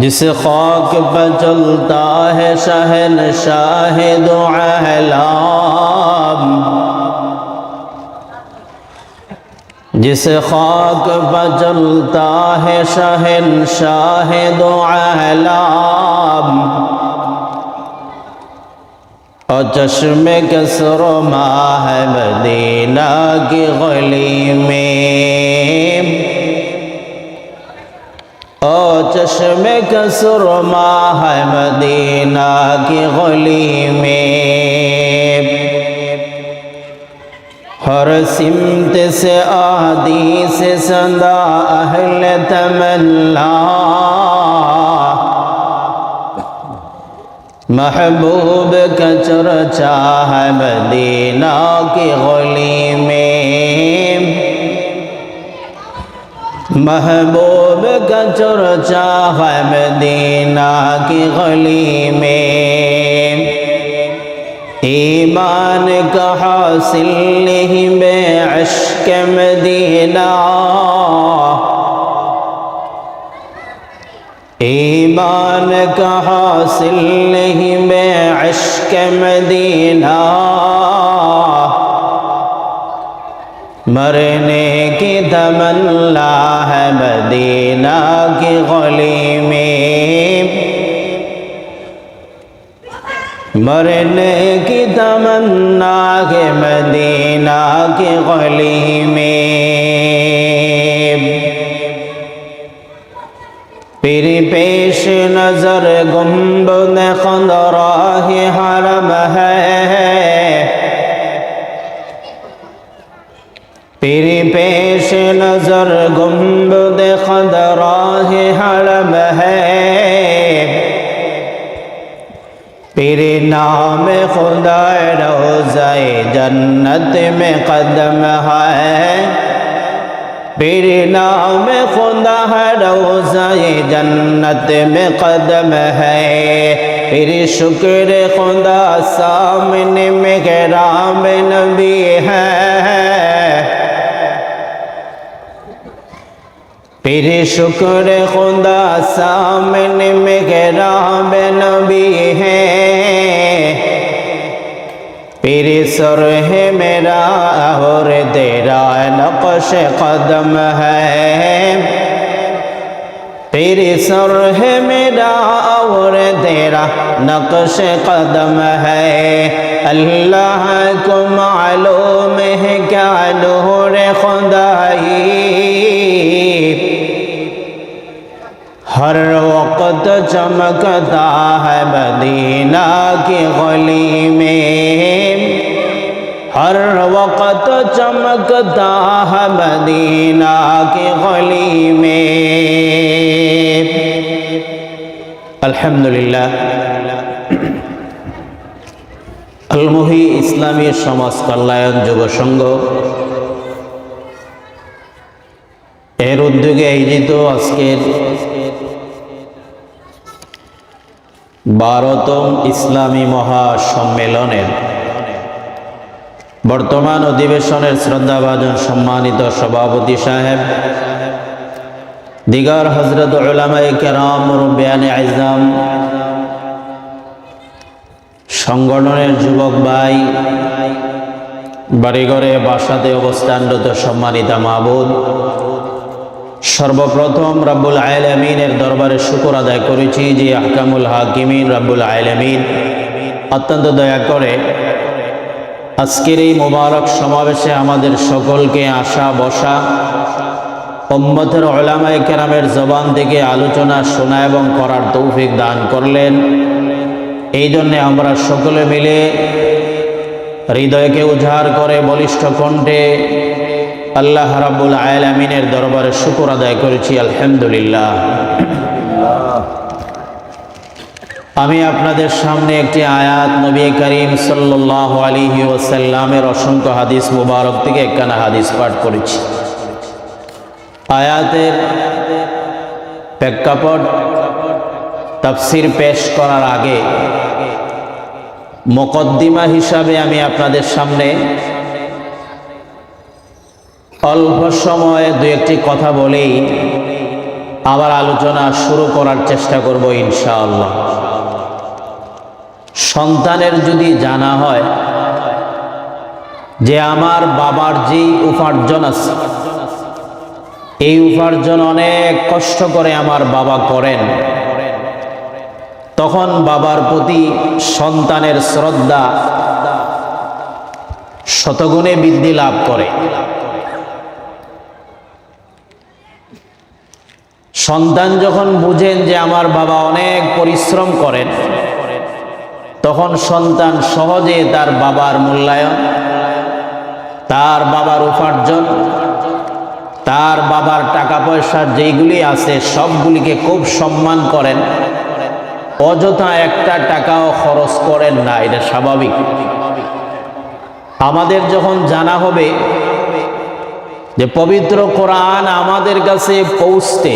جس خاک پہ چلتا ہے شہن شاہد و اہلام جس خاک پہ چلتا ہے شہن شاہ دو اہلام اور چشم کسر ماہ مدینہ کی غلی میں او چشم سرما ہے مدینہ کی غلی میں۔ ہر سمت سے آدی سے سندا اہل تمنا۔ محبوب کا چرچا ہے مدینہ کی غلی میں۔ محبوب کا چرچا ہے مدینہ کی گلی میں ایمان کا حاصل نہیں میں عشق مدینہ ایمان کا حاصل نہیں میں عشق مدینہ مرنے کی تمنا ہے مدینہ کی گلی میں مرنے کی تمنا ہے مدینہ کی گلی میں پھر پیش نظر گنبد خندراہ حرم ہے گزر گنبد خد راہ حرم ہے تیرے نام خدا روزائے جنت میں قدم ہے میرے نام خدا ہے روزہ جنت میں قدم ہے پھر شکر خدا سامنے میں کرام نبی ہے پیرے شکر خدا سامنے میں غراب نبی ہے پیرے سر ہے میرا اور تیرا نقش قدم ہے تیرے سر ہے میرا اور تیرا نقش قدم ہے اللہ کو معلوم ہے کیا نور خدا ہر وقت چمکتا ہے مدینہ کی گلی میں ہر وقت چمکتا ہے مدینہ کی گلی میں الحمدللہ আলমহি ইসলামী সমাজ কল্যাণ যুব সংঘ এর উদ্যোগে আয়োজিত আজকের বারোতম ইসলামী মহাসম্মেলনের। বর্তমান অধিবেশনের শ্রদ্ধাভাজন সম্মানিত সভাপতি সাহেব, দিগার হজরত কেরাম মুরব্বিয়ানে আইজাম সংগঠনের যুবক ভাই, বাড়িঘরে বাসাতে অবস্থানরত সম্মানিতা মাহবুদ সর্বপ্রথম রাব্বুল আলমিনের দরবারে শুকর আদায় করেছি যে আহকামুল হাকিমিন রাব্বুল আলমিন অত্যন্ত দয়া করে আজকের এই মোবারক সমাবেশে আমাদের সকলকে আসা বসা, উম্মতের ওলামায় কেরামের জবান থেকে আলোচনা শোনা এবং করার তৌফিক দান করলেন। এই জন্যে আমরা সকলে মিলে হৃদয়কে উজাড় করে বলিষ্ঠ কণ্ঠে আল্লাহ রাবুল আমিনের দরবারে শুকুর আদায় করেছি, আলহামদুলিল্লাহ। আমি আপনাদের সামনে একটি আয়াত নবী করিম সাল্লাহ আলিহি ওসাল্লামের অসংখ্য হাদিস মুবারক থেকে একখানা হাদিস পাঠ করেছি। আয়াতের প্রেক্ষাপট, তাফসির পেশ করার আগে মোকদ্দিমা হিসাবে আমি আপনাদের সামনে অল্প সময়ে দু একটি কথা বলেই আবার আলোচনা শুরু করার চেষ্টা করব ইনশাআল্লাহ। সন্তানের যদি জানা হয় যে আমার বাবার যেই উপার্জন আছে, এই উপার্জন অনেক কষ্ট করে আমার বাবা করেন। তখন বাবার প্রতি সন্তানের শ্রদ্ধা শতগুণে বৃদ্ধি লাভ করে। সন্তান যখন বুঝেন যে আমার বাবা অনেক পরিশ্রম করেন, তখন সন্তান সহজে তার বাবার মূল্যায়ন, তার বাবার উপার্জন, তার বাবার টাকা পয়সা যেইগুলি আছে সবগুলিকে খুব সম্মান করেন। অযথা একটা টাকাও খরচ করেন না, এটা স্বাভাবিক। আমাদের যখন জানা হবে যে পবিত্র কোরআন আমাদের কাছে পৌঁছতে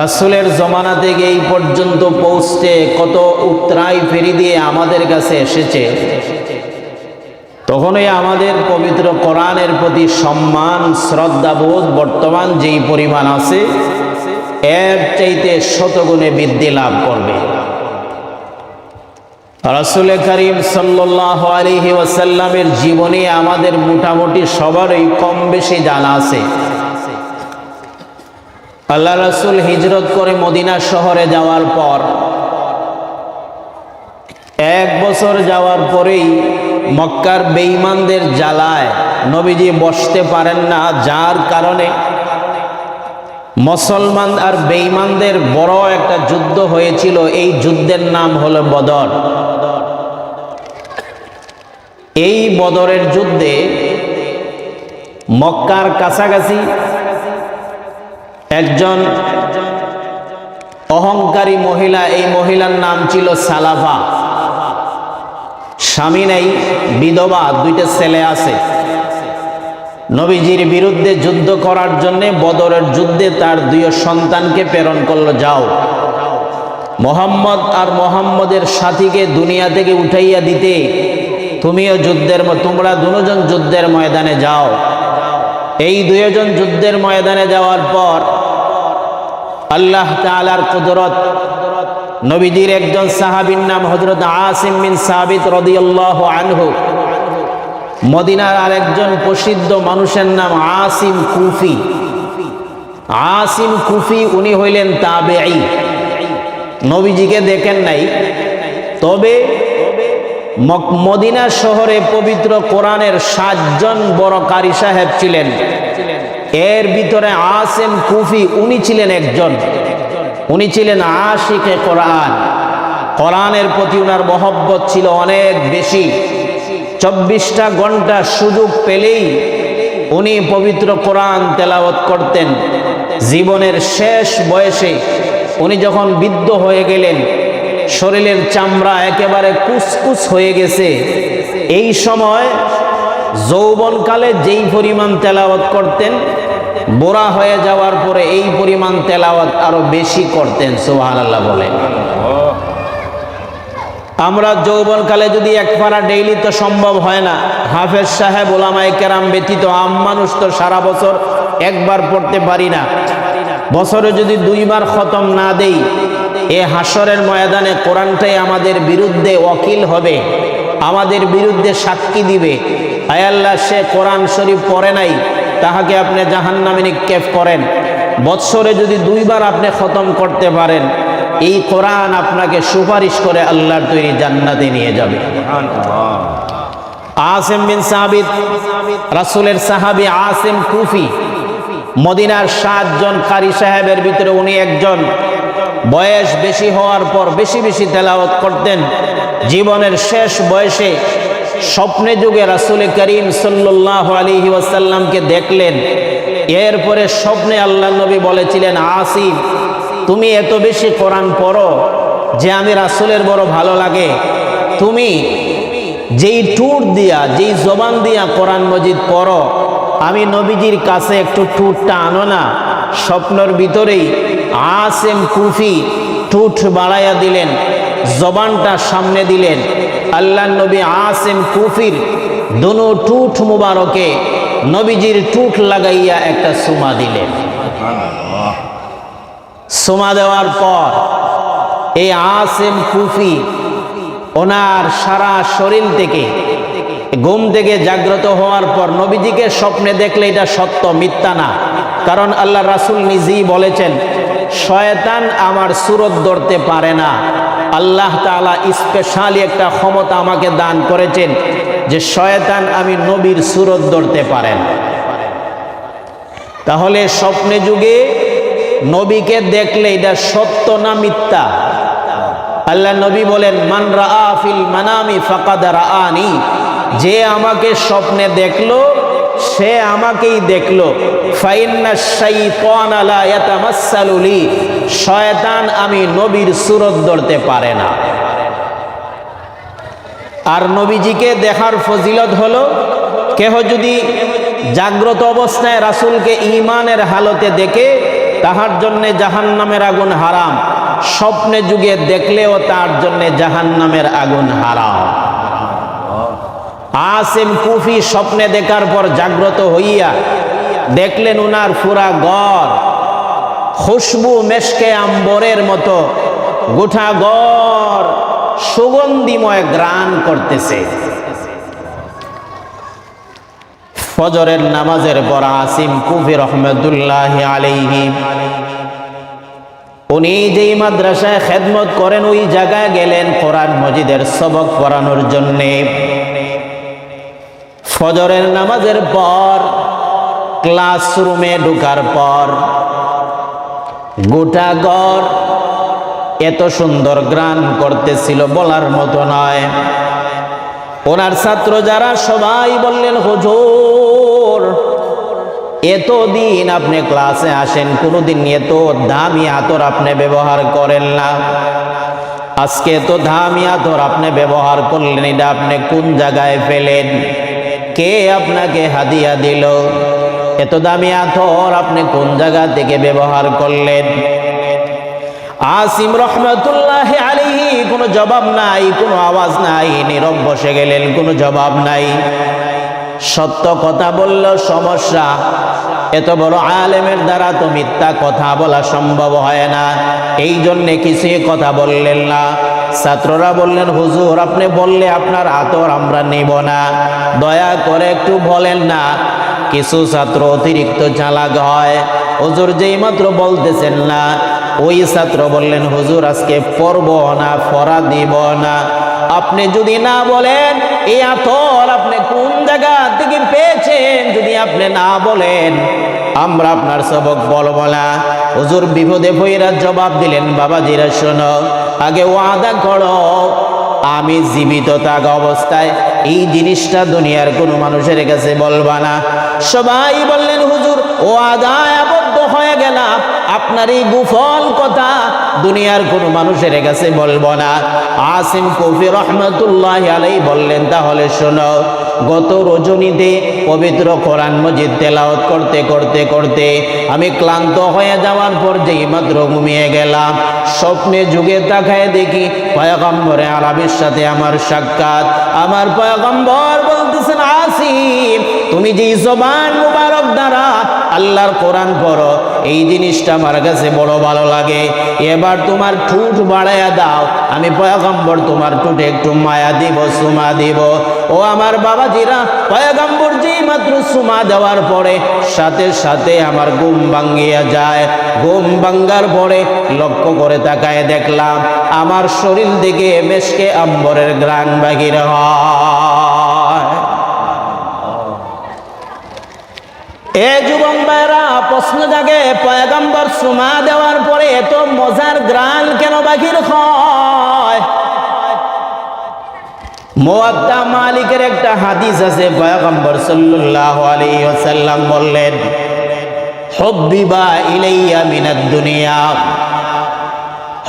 রাসুলের জমানা থেকে এই পর্যন্ত পৌঁছতে কত উত্তরাই ফেরি দিয়ে আমাদের কাছে এসেছে। তখনই আমাদের পবিত্র কোরআনের প্রতি সম্মান শ্রদ্ধাবোধ বর্তমান যেই পরিমাণ আছে, এর চাইতে শতগুণে বৃদ্ধি লাভ করবে। রাসুল করিম সাল্লাহ আলহি ওয়াসাল্লামের জীবনে আমাদের মোটামুটি সবারই কম বেশি জানা আছে। আল্লাহ রাসুল হিজরত করে মদিনা শহরে যাওয়ার পর, এক বছর যাওয়ার পরেই মক্কার বেঈমানদের জ্বালায়। নবীজি বসতে পারেন না, যার কারণে মুসলমান আর বেঈমানদের বড় একটা যুদ্ধ হয়েছিল। এই যুদ্ধের নাম হলো বদর। এই বদরের যুদ্ধে মক্কার কাছাকাছি একজন অহংকারী মহিলা, এই মহিলার নাম ছিল সালাফা স্বামী নেই, বিধবা, দুইটা ছেলে আছে। নবীজির বিরুদ্ধে যুদ্ধ করার জন্য বদরের যুদ্ধে তার দুই সন্তানকে প্রেরণ করল, যাও। মোহাম্মদ আর মোহাম্মদের সাথীকে দুনিয়া থেকে উঠাইয়া দিতে, তুমিও যুদ্ধের তোমরা দুজন যুদ্ধের ময়দানে যাও। এই দুজন যুদ্ধের ময়দানে যাওয়ার পর আল্লাহ তালার কুদরত। নবীজির একজন সাহাবির নাম হজরত আসিম বিন সাবিত রদিয়াল্লাহ আনহু। মদিনার আর একজন প্রসিদ্ধ মানুষের নাম আসিম কুফি। আসিম কুফি উনি হইলেন তাবেঈ। নবীজিকে দেখেন নাই। তবে মদিনা শহরে পবিত্র কোরআনের সাতজন বড় কারি সাহেব ছিলেন। এর ভিতরে আসেম কুফি, উনি ছিলেন একজন। উনি ছিলেন আশিকে কোরআন। কোরআনের প্রতি উনার মহব্বত ছিল অনেক বেশি। চব্বিশটা ঘণ্টা সুযোগ পেলেই উনি পবিত্র কোরআন তেলাওয়াত করতেন। জীবনের শেষ বয়সে উনি যখন বৃদ্ধ হয়ে গেলেন, শরীরের চামড়া একেবারে কুসকুস হয়ে গেছে। এই সময় যৌবনকালে যেই পরিমাণ তেলাওয়াত করতেন বোরা হয়ে যাওয়ার পরে এই পরিমাণ তেলাওয়াত আরও বেশি করতেন সোহান আল্লাহ বলেন। আমরা যৌবনকালে যদি এক পারা ডেইলি তো সম্ভব হয় না, হাফেজ সাহেব ওলামাই কেরাম ব্যতীত আম মানুষ তো সারা বছর একবার পড়তে পারি না। বছরে যদি দুইবার খতম না দেই, এ হাসরের ময়দানে কোরআনটাই আমাদের বিরুদ্ধে ওকিল হবে, আমাদের বিরুদ্ধে সাক্ষী দিবে। আয়াল্লাহ সে কোরআন শরীফ পড়ে নাই তাহাকে আপনি জাহান্নামে নিক্ষেপ করেন। বৎসরে যদি দুইবার আপনি খতম করতে পারেন, এই কোরআন আপনাকে সুপারিশ করে আল্লাহর তৈরি জান্নাতে নিয়ে যাবে। আসেম বিন সাহাবিদ রাসুলের সাহাবি আসেম কুফি, মদিনার সাতজন কারি সাহেবের ভিতরে উনি একজন। বয়স বেশি হওয়ার পর বেশি বেশি তেলাওয়াত করতেন। জীবনের শেষ বয়সে স্বপ্নে যুগে রাসুল করিম সাল্লাহ আলহি ওয়াসাল্লামকে দেখলেন। এরপরে স্বপ্নে আল্লাহ নবী বলেছিলেন আসিম তুমি এত বেশি কোরআন পড়ো যে আমি রাসুলের বড় ভালো লাগে। তুমি যেই টুর দিয়া, যেই জবান দিয়া কোরআন মজিদ পড়ো, আমি নবীজির কাছে একটু টুটটা আনো না। স্বপ্নর ভিতরেই আসেম কুফি টুট বাড়াইয়া দিলেন, জবানটা সামনে দিলেন। আল্লাহ নবী আসেম কুফির দুনো টুট মুবারকে নবীজির টুট লাগাইয়া একটা সুমা দিলেন। সুমা দেওয়ার পর এই আসেম কুফি ওনার সারা শরীর থেকে ঘুম থেকে জাগ্রত হওয়ার পর নবীজিকে স্বপ্নে দেখলে এটা সত্য মিথ্যা না। কারণ আল্লাহ রাসুল নিজেই বলেছেন শয়তান আমার সুরত ধরতে পারে না। আল্লাহ তালা স্পেশালি একটা ক্ষমতা আমাকে দান করেছেন যে শয়তান আমি নবীর সুরত ধরতে পারেন। তাহলে স্বপ্নে যুগে নবীকে দেখলে এটা সত্য না মিথ্যা? আল্লাহ নবী বলেন, মান রাআফিল মানামি ফাকাদ রাআনি। যে আমাকে স্বপ্নে দেখল, সে আমাকেই দেখল। ফাইন্না শাইতান আলা ইয়াতামাসসালু লি। শয়তান আমি নবীর সুরত ধরতে পারে না। আর নবীজিকে দেখার ফজিলত হলো, কেহ যদি জাগ্রত অবস্থায় রাসূলকে ঈমানের হালতে দেখে, তাহার জন্যে জাহান্নামের আগুন হারাম। স্বপ্নে যুগে দেখলেও তার জন্য জাহান নামের আগুন হারাম। আসেম কুফি স্বপ্নে দেখার পর জাগ্রত হইয়া দেখলেন উনার ফুরা গড়। খুশবু মেশকে আম্বরের মতো গোটা গড় সুগন্ধিময় গ্রাণ করতেছে। ফজরের নামাজের পর আসিম কুফি রহমতুল্লাহ আলাইহি, উনি যেই মাদ্রাসায় খেদমত করেন, ওই জায়গায় গেলেন কোরআন মজিদের সবক পড়ানোর জন্যে। ফজরের নামাজের পর ক্লাসরুমে ঢুকার পর গোটা গড় এত সুন্দর গ্রান করতেছিল বলার মতো নয়। ওনার ছাত্র যারা সবাই বললেন, হুজুর, এতদিন আপনি ক্লাসে আসেন, কোনোদিন এত দামি আতর আপনি ব্যবহার করেন না। আজকে এত দামি আতর আপনি ব্যবহার করলেন, এটা আপনি কোন জায়গায় পেলেন? কে আপনাকে হাদিয়া দিল? এত দামি আতর আপনি কোন জায়গা থেকে ব্যবহার করলেন? আসিম রহমতুল্লাহ আলিহি কোনো জবাব নাই, কোনো আওয়াজ নাই, নীরব বসে গেলেন, কোনো জবাব নাই। সত্য কথা বলল, সমস্যা। এত বড় আলেমের দ্বারা তো মিথ্যা কথা বলা সম্ভব হয় না। এই জন্যে কিছুই কথা বললেন না। ছাত্ররা বললেন, হুজুর, আপনি বললে আপনার আতর আমরা নেব না। দয়া করে একটু বলেন না কিছু ছাত্র অতিরিক্ত চালাক হয়। হুজুর যেই মাত্র বলতেছেন না, ওই ছাত্র বললেন, হুজুর, আজকে পড়ব না, পড়া দিব না। আপনি যদি না বলেন, এই আতর আপনি কোন জায়গা থেকে পেয়েছেন যদি আপনি না বলেন? আমরা আপনার সবক বলব না। হুজুর বিপদে ভৈরা জবাব দিলেন, বাবাজিরা, শোনো, আগে ওয়াদা করো আমি জীবিত থাক অবস্থায় এই জিনিসটা দুনিয়ার কোনো মানুষের কাছে বলবা না। সবাই বললেন, হুজুর, ও আদায় আবদ্ধ হয়ে গেলাম। আপনার এই গুফল কথা দুনিয়ার কোনো মানুষের কাছে বলব না। আসিম কফি রহমতুল্লাহ আলাই বললেন, তাহলে শোনো, গত রজনীতে পবিত্র কোরআন মজিদ তেলাওয়াত করতে করতে করতে আমি ক্লান্ত হয়ে যাওয়ার পর যেই মাত্র ঘুমিয়ে গেলাম, স্বপ্নে যুগে তাকায় দেখি পয়গম্বরে আরবির সাথে আমার সাক্ষাৎ। আমার পয়গম্বর বলতেছেন, আসিম, তুমি যে জবান মুবারক দ্বারা আল্লাহর কোরআন পড়ো এই জিনিসটা আমার কাছে বড় ভালো লাগে। এবার তোমার ঠুট বাড়াইয়া দাও। আমি পয়গম্বর, তোমার ঠুটে একটু মায়া দিব, সুমা দিব। ও আমার বাবাজিরা পয়গম্বর যেই মাত্র সুমা দেওয়ার পরে সাথে সাথে আমার ঘুম ভাঙ্গিয়া যায়। ঘুম ভাঙ্গার পরে লক্ষ্য করে তাকায় দেখলাম, আমার শরীর দিকে মেশকে আম্বরের গ্রান বাহির হয়। এ যুবক ভাইরা প্রশ্ন জাগে, পয়গম্বর সুমা দেওয়ার পরে এত মজার গ্রান কেন বাকির হয়? মোয়াদ্দা মালিকের একটা হাদিস আছে, পয়গম্বর সাল্লাল্লাহু আলাইহি ওয়াসাল্লাম বললেন, হুব্বিবা ইলাইয়া মিনাদ দুনিয়া।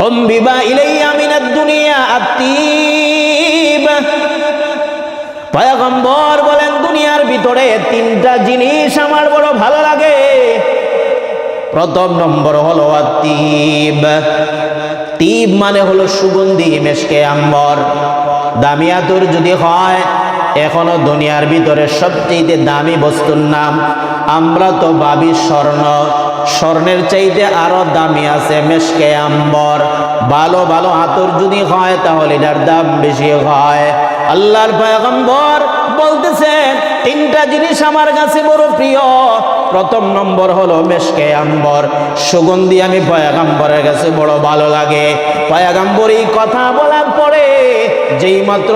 হুব্বিবা ইলাইয়া মিনাদ দুনিয়া আত্তিব। পয়গম্বর বলেন, দুনিয়ার ভিতরে তিনটা জিনিস আমার বড় ভালো লাগে। প্রথম নম্বর হলো তিব তিব মানে হলো সুগন্ধি, মেশকে আম্বর। দামিয়াতুর যদি হয়, এখনও দুনিয়ার ভিতরে সবচেয়ে দামি বস্তুর নাম আমরা তো ভাবি স্বর্ণ। স্বর্ণের চাইতে আরও দামি আছে মেশকে আম্বর। ভালো ভালো আতর যদি হয়, তাহলে এটার দাম বেশি হয়। আল্লাহর পয়গম্বর বলতেছেন, তিনটা জিনিস আমার কাছে বড় প্রিয়। প্রথম নম্বর হলো মেশকে আম্বর। সুগন্ধি আমি পয়াগাম্বরের কাছে বড় ভালো লাগে। পয়াগাম্বর এই কথা বলার পরে যেই মাত্র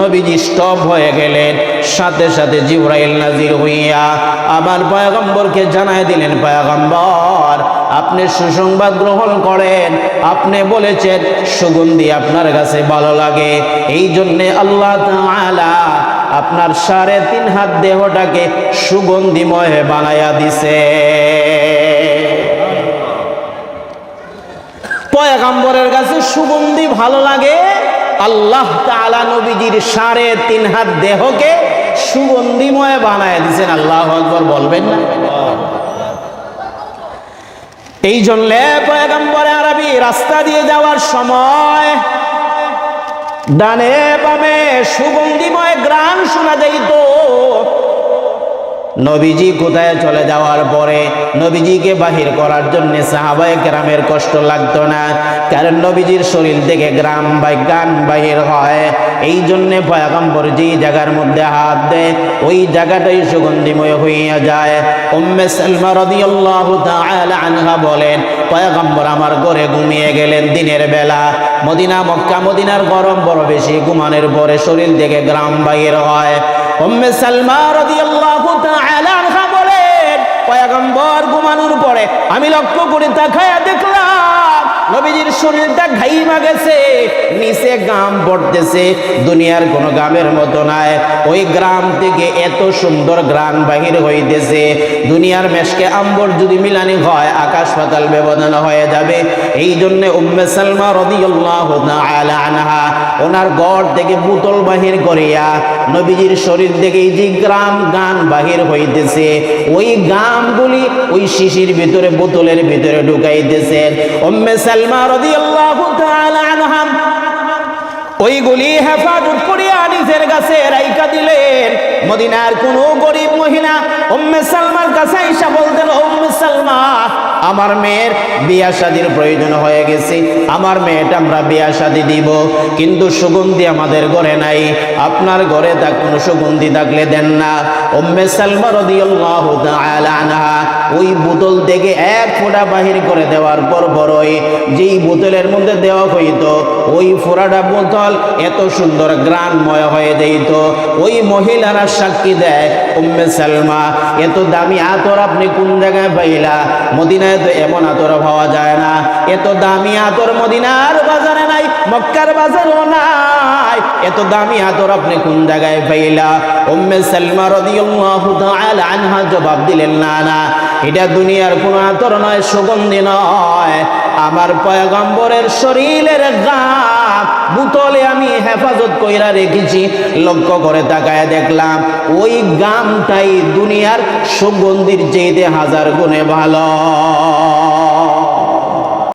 নবীজি স্টপ হয়ে গেলেন, সাথে সাথে জিব্রাইল নাজির হইয়া আবার পয়াগম্বরকে জানাই দিলেন, পয়াগম্বর, আপনি সুসংবাদ গ্রহণ করেন, আপনি বলেছেন সুগন্ধি আপনার কাছে ভালো লাগে, এই জন্যে আল্লাহ তাআলা আপনার সাড়ে তিন হাত দেহটাকে সুগন্ধিময় বানায়া দিছে। পয়গাম্বরের কাছে সুগন্ধি ভালো লাগে? আল্লাহ তালা নবীজির সাড়ে তিন হাত দেহকে সুগন্ধিময় বানায় দিছেন আল্লাহ আকবর বলবেন না? এই জন্যে পয়গম্বরে আরবি রাস্তা দিয়ে যাওয়ার সময় ডানে বামে সুগন্ধিময় গ্রাম শোনা যাইত। নবীজি কোথায় চলে যাওয়ার পরে নবীজিকে বাহির করার জন্য সাহাবায় গ্রামের কষ্ট লাগতো না। কারণ নবীজির শরীর থেকে গ্রাম বাই গান বাহির হয়। এই জন্যে পয়াগম্বর যেই জায়গার মধ্যে হাত দেয়, ওই জায়গাটাই সুগন্ধিময় হইয়া যায়। উম্মে সালমা রাদিয়াল্লাহু তাআলা আনহা বলেন, পয়াগম্বর আমার ঘরে ঘুমিয়ে গেলেন দিনের বেলা। মদিনা, মক্কা, মদিনার গরম বড় বেশি, ঘুমানোর পরে শরীর থেকে গ্রাম বাহির হয়। উম্মে সালমা রাদিয়াল্লাহু পয়গম্বর ঘুমানোর পরে আমি লক্ষ্য করে তাকায়া দেখলাম নবীজির শরীরটা ঘাইমা গেছে, নিচে গাম পড়তেছে, দুনিয়ার কোনো গ্রামের মতো নাই। ওই গ্রাম থেকে এত সুন্দর গ্রাম বাহির হইতেছে, দুনিয়ার মেশকে আম্বর যদি মিলানি হয়, আকাশ পাতাল ব্যবধান হয়ে যাবে। এই জন্য উম্মে সালমা রাদিয়াল্লাহু তাআলা আনহা ওনার গড় থেকে বোতল বাহির করিয়া নবীজির শরীর থেকে এই যে গ্রাম গান বাহির হইতেছে, ওই গামগুলি ওই শিশির ভিতরে বোতলের ভিতরে ঢুকাইতেছেন। উম্মে ওইগুলি হেফাজত করিয়া নিজের কাছে রাইকা দিলেন। মদিনার কোন গরিব মহিলা উম্মে সালমার কাছে আইসা বলতেন, উম্মে সালমা, আমার মেয়ের বিয়া শাদির প্রয়োজন হয়ে গেছে। আমার মেয়েটা আমরা বিয়া শাদি দিব, কিন্তু সুগন্ধি আমাদের ঘরে নাই। আপনার ঘরে তা কোনো সুগন্ধি থাকলে দেন না। উম্মে সালমা রাদিয়াল্লাহু তাআলা আনহা ওই বোতল থেকে এক ফোঁটা বাহির করে দেওয়ার পর বড়ই, যেই বোতলের মধ্যে দেওয়া হইতো ওই ফোড়াটা বোতল এত সুন্দর গ্রানময় হয়ে যেত। ওই মহিলারা সাক্ষী দেয়, উম্মে সালমা, এত দামি আতর আপনি কোন জায়গায় পাইলা? মদিনায় তো এমন আতর পাওয়া যায় না। এত দামি আতর মদিনার বাজারে নাই, মক্কার বাজারও নাই। এত দামি আতর আপনি কোন জায়গায় পাইলা? উম্মে সালমা রাদিয়াল্লাহু তাআলা আনহা জবাব দিলেন, না না এটা দুনিয়ার কোনো আতর নয়, সুগন্ধি নয়। আমার পয়গম্বরের শরীরের গাম বুতলে আমি হেফাজত কইরা রেখেছি। লক্ষ্য করে তাকায় দেখলাম, ওই গামটাই দুনিয়ার সুগন্ধির চেয়েতে হাজার গুণে ভালো।